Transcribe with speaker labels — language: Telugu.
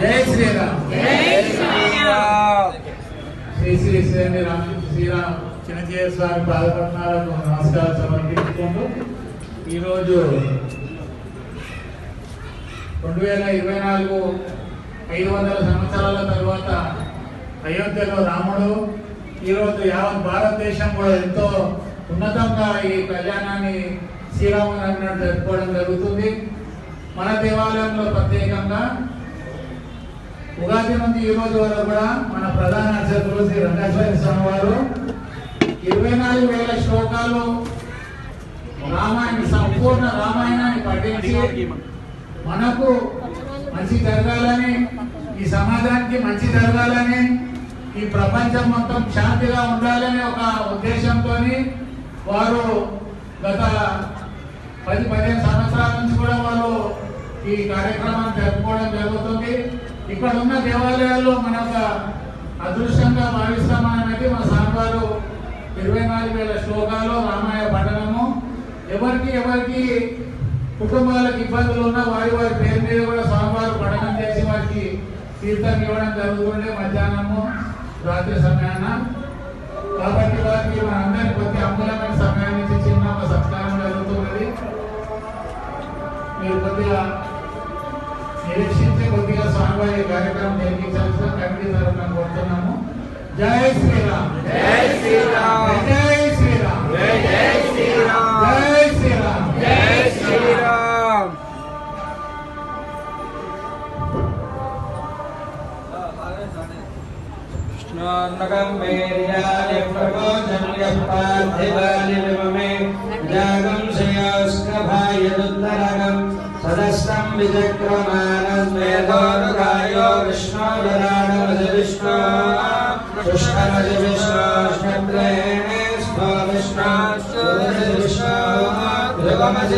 Speaker 1: జై శ్రీరామ్.
Speaker 2: జై శ్రీరామ్.
Speaker 1: శ్రీ శ్రీ శ్రీ రామ శ్రీరామ్ చిన్నజీయ స్వామి పాదపట్నాలకు నమస్కారం సమర్పించుకుంటూ ఈరోజు రెండు వేల ఇరవై నాలుగు ఐదు వందల సంవత్సరాల తర్వాత అయోధ్యలో రాముడు ఈరోజు యావత్ భారతదేశం కూడా ఎంతో ఉన్నతంగా ఈ కళ్యాణాన్ని శ్రీరామనవమి జరుపుకోవడం జరుగుతుంది. మన దేవాలయంలో ప్రత్యేకంగా ఉగాది నుండి ఈ రోజు వరకు కూడా మన ప్రధాన అర్చకులు శ్రీ రంగేశ్వర స్వామి వారు ఇరవై నాలుగు వేల శ్లోకాలు రామాయణ సంపూర్ణ రామాయణాన్ని పఠించి మనకు మంచి జరగాలని ఈ సమాజానికి మంచి జరగాలని ఈ ప్రపంచం మొత్తం శాంతిగా ఉండాలని ఒక ఉద్దేశంతో వారు గత పది పదిహేను సంవత్సరాల నుంచి కూడా వారు ఈ కార్యక్రమాన్ని జరుపుకోవడం జరుగుతుంది. ఇక్కడ ఉన్న దేవాలయాల్లో మన అదృష్టంగా అదృష్టంగా భావిస్తామనేది మా స్వామివారు ఇరవై నాలుగు వేల శ్లోకాలు రామాయ పఠనము. ఎవరికి ఎవరికి కుటుంబాలకు ఇబ్బందులు ఉన్నా వారి వారి పేరు మీద కూడా స్వామివారు పఠనం చేసి వారికి తీర్థం ఇవ్వడం జరుగుతుండే మధ్యాహ్నము రాత్రి సమయాన. కాబట్టి వారికి మనందరి ప్రతి అమూల్యమైన సమయాన్ని ఇచ్చి చిన్న ఒక సత్కారం జరుగుతున్నది. మీరు కొద్దిగా నిరీక్ష जय श्री राम
Speaker 2: जय श्री
Speaker 1: राम जय
Speaker 2: श्री राम जय
Speaker 1: श्री जागम
Speaker 2: श्रेयस्क भाई
Speaker 3: युद्धरगम सदस्तम विचक्रमानस्मेधोरुगायो विष्णो विराणमज विष्णो शुष्कमज विष्णो शब्देण स्व विष्णो सुरज विष्णो ध्रुवमज